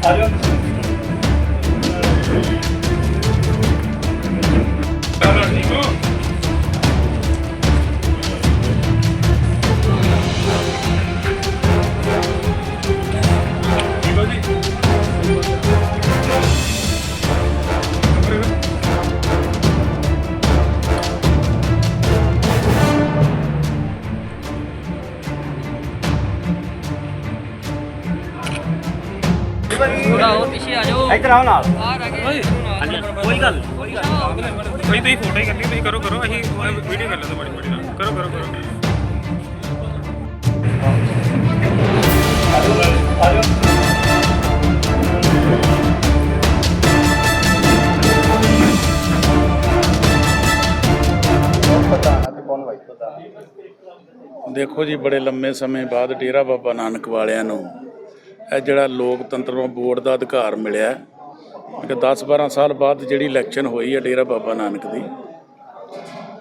다른 ਥੋੜਾ ਹੋਰ ਪਿੱਛੇ ਆ ਜਾਓ। ਇੱਧਰ ਆਓ ਨਾਲ। ਆ ਰਹੇ ਕੋਈ ਗੱਲ ਕੋਈ ਗੱਲ ਕੋਈ ਤੁਸੀਂ ਫੋਟੋ ਹੀ ਕਰਨੀ ਤੁਸੀਂ ਕਰੋ ਕਰੋ। ਅਸੀਂ ਵੀਡੀਓ ਕਰ ਲੈਂਦੇ ਬੜੀ ਬੜੀ ਨਾਲ। ਕਰੋ ਕਰੋ ਕਰੋ। ਦੇਖੋ ਜੀ ਬੜੇ ਲੰਮੇ ਸਮੇਂ ਬਾਅਦ ਡੇਰਾ ਬਾਬਾ ਨਾਨਕ ਵਾਲਿਆਂ ਨੂੰ ਇਹ ਜਿਹੜਾ ਲੋਕਤੰਤਰ ਨੂੰ ਵੋਟ ਦਾ ਅਧਿਕਾਰ ਮਿਲਿਆ ਹੈ। ਕਿ 10-12 ਸਾਲ ਬਾਅਦ ਜਿਹੜੀ ਇਲੈਕਸ਼ਨ ਹੋਈ ਹੈ ਡੇਰਾ ਬਾਬਾ ਨਾਨਕ ਦੀ,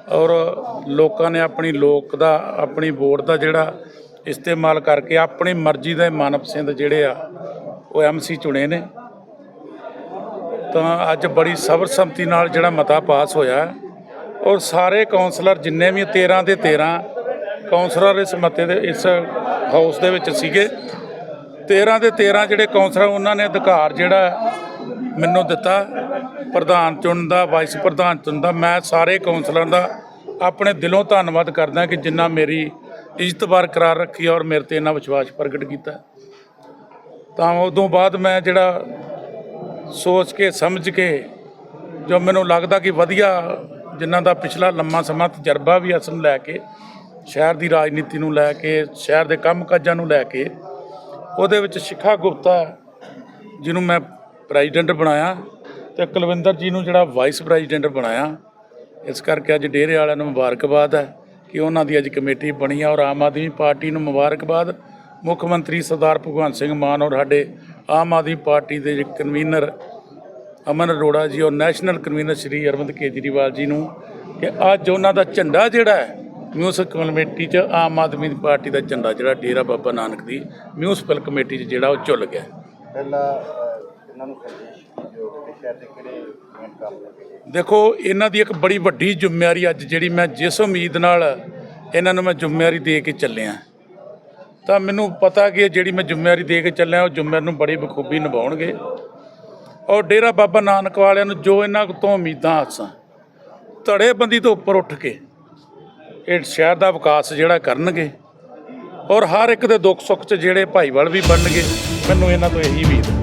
ਔਰ ਲੋਕਾਂ ਨੇ ਆਪਣੀ ਲੋਕ ਦਾ, ਆਪਣੀ ਵੋਟ ਦਾ ਜਿਹੜਾ ਇਸਤੇਮਾਲ ਕਰਕੇ ਆਪਣੀ ਮਰਜ਼ੀ ਦੇ ਮਨਪਸੰਦ ਜਿਹੜੇ ਆ, ਉਹ ਐਮਸੀ ਚੁਣੇ ਨੇ ਤਾਂ ਅੱਜ ਬੜੀ ਸਬਰਸੰਮਤੀ ਨਾਲ ਜਿਹੜਾ ਮਤਾ ਪਾਸ ਹੋਇਆ ਔਰ ਸਾਰੇ ਕਾਉਂਸਲਰ ਜਿੰਨੇ ਵੀ 13 ਦੇ 13 ਕਾਉਂਸਲਰ ਇਸ ਮਤੇ ਦੇ, ਇਸ ਹਾਊਸ ਦੇ ਵਿੱਚ ਸੀਗੇ 13 ਦੇ 13 ਜਿਹੜੇ ਕੌਂਸਲਰ ਉਹਨਾਂ ਨੇ ਅਧਿਕਾਰ ਜਿਹੜਾ ਮੈਨੂੰ ਦਿੱਤਾ। ਪ੍ਰਧਾਨ ਚੁਣਨ ਦਾ ਵਾਈਸ ਪ੍ਰਧਾਨ ਚੁਣਨ ਦਾ। ਮੈਂ ਸਾਰੇ ਕੌਂਸਲਰਾਂ ਦਾ ਆਪਣੇ ਦਿਲੋਂ ਧੰਨਵਾਦ ਕਰਦਾ ਕਿ ਜਿੰਨਾ ਮੇਰੀ ਇੱਜ਼ਤ ਬਰਕਰਾਰ ਰੱਖੀ ਔਰ ਮੇਰੇ ਤੇ ਇਹਨਾਂ ਵਿਸ਼ਵਾਸ ਪ੍ਰਗਟ ਕੀਤਾ। ਤਾਂ ਉਦੋਂ ਬਾਅਦ ਮੈਂ ਜਿਹੜਾ ਸੋਚ ਕੇ, ਸਮਝ ਕੇ, ਜੋ ਮੈਨੂੰ ਲੱਗਦਾ ਕਿ ਵਧੀਆ ਜਿਨ੍ਹਾਂ ਦਾ ਪਿਛਲਾ ਲੰਮਾ ਸਮਾਂ ਤਜਰਬਾ ਵੀ ਇਸ ਨੂੰ ਲੈ ਕੇ, ਸ਼ਹਿਰ ਦੀ ਰਾਜਨੀਤੀ ਨੂੰ ਲੈ ਕੇ, ਸ਼ਹਿਰ ਦੇ ਕੰਮਕਾਜਾਂ ਨੂੰ ਲੈ ਕੇ ਉਹਦੇ ਵਿੱਚ ਸ਼ਿਖਾ ਗੁਪਤਾ, ਜਿਹਨੂੰ ਮੈਂ ਪ੍ਰੈਜ਼ੀਡੈਂਟ ਬਣਾਇਆ ਤੇ ਕੁਲਵਿੰਦਰ ਜੀ ਨੂੰ ਜਿਹੜਾ ਵਾਈਸ ਪ੍ਰੈਜ਼ੀਡੈਂਟ ਬਣਾਇਆ। ਇਸ ਕਰਕੇ ਅੱਜ ਡੇਰੇ ਵਾਲਿਆਂ ਨੂੰ ਮੁਬਾਰਕਬਾਦ ਹੈ ਕਿ ਉਹਨਾਂ ਦੀ ਅੱਜ ਕਮੇਟੀ ਬਣੀ ਹੈ ਔਰ ਆਮ ਆਦਮੀ ਪਾਰਟੀ ਨੂੰ ਮੁਬਾਰਕਬਾਦ। ਮੁੱਖ ਮੰਤਰੀ ਸਰਦਾਰ ਭਗਵੰਤ ਸਿੰਘ ਮਾਨ ਔਰ ਸਾਡੇ ਆਮ ਆਦਮੀ ਪਾਰਟੀ ਦੇ ਕਨਵੀਨਰ ਅਮਨ ਅਰੋੜਾ ਜੀ ਔਰ ਨੈਸ਼ਨਲ ਕਨਵੀਨਰ ਸ਼੍ਰੀ ਅਰਵਿੰਦ ਕੇਜਰੀਵਾਲ ਜੀ ਨੂੰ ਕਿ ਅੱਜ ਉਹਨਾਂ ਦਾ ਝੰਡਾ ਜਿਹੜਾ ਹੈ ਮਿਊਨਿਸਪਲ ਕਮੇਟੀ 'ਚ ਆਮ ਆਦਮੀ ਪਾਰਟੀ ਦਾ ਝੰਡਾ ਜਿਹੜਾ ਡੇਰਾ ਬਾਬਾ ਨਾਨਕ ਦੀ ਮਿਊਨਿਸਪਲ ਕਮੇਟੀ 'ਚ ਜਿਹੜਾ ਉਹ ਝੁੱਲ ਗਿਆ। ਪਹਿਲਾਂ ਇਹਨਾਂ ਨੂੰ ਦੇਖੋ ਇਹਨਾਂ ਦੀ ਇੱਕ ਬੜੀ ਵੱਡੀ ਜ਼ਿੰਮੇਵਾਰੀ ਅੱਜ ਜਿਹੜੀ ਮੈਂ ਜਿਸ ਉਮੀਦ ਨਾਲ ਇਹਨਾਂ ਨੂੰ ਮੈਂ ਜ਼ਿੰਮੇਵਾਰੀ ਦੇ ਕੇ ਚੱਲਿਆ। ਤਾਂ ਮੈਨੂੰ ਪਤਾ ਕਿ ਜਿਹੜੀ ਮੈਂ ਜ਼ਿੰਮੇਵਾਰੀ ਦੇ ਕੇ ਚੱਲਿਆ ਉਹ ਜ਼ਿੰਮੇਵਾਰੀ ਨੂੰ ਬੜੀ ਬਖੂਬੀ ਨਿਭਾਉਣਗੇ। ਔਰ ਡੇਰਾ ਬਾਬਾ ਨਾਨਕ ਵਾਲਿਆਂ ਨੂੰ ਜੋ ਇਹਨਾਂ ਤੋਂ ਉਮੀਦਾਂ ਆਸਾਂ ਧੜੇਬੰਦੀ ਤੋਂ ਉੱਪਰ ਉੱਠ ਕੇ ਇਹ ਸ਼ਹਿਰ ਦਾ ਵਿਕਾਸ ਜਿਹੜਾ ਕਰਨਗੇ ਔਰ ਹਰ ਇੱਕ ਦੇ ਦੁੱਖ ਸੁੱਖ 'ਚ ਜਿਹੜੇ ਭਾਈਵਾਲ ਵੀ ਬਣਨਗੇ, ਮੈਨੂੰ ਇਹਨਾਂ ਤੋਂ ਇਹੀ ਉਮੀਦ ਹੈ।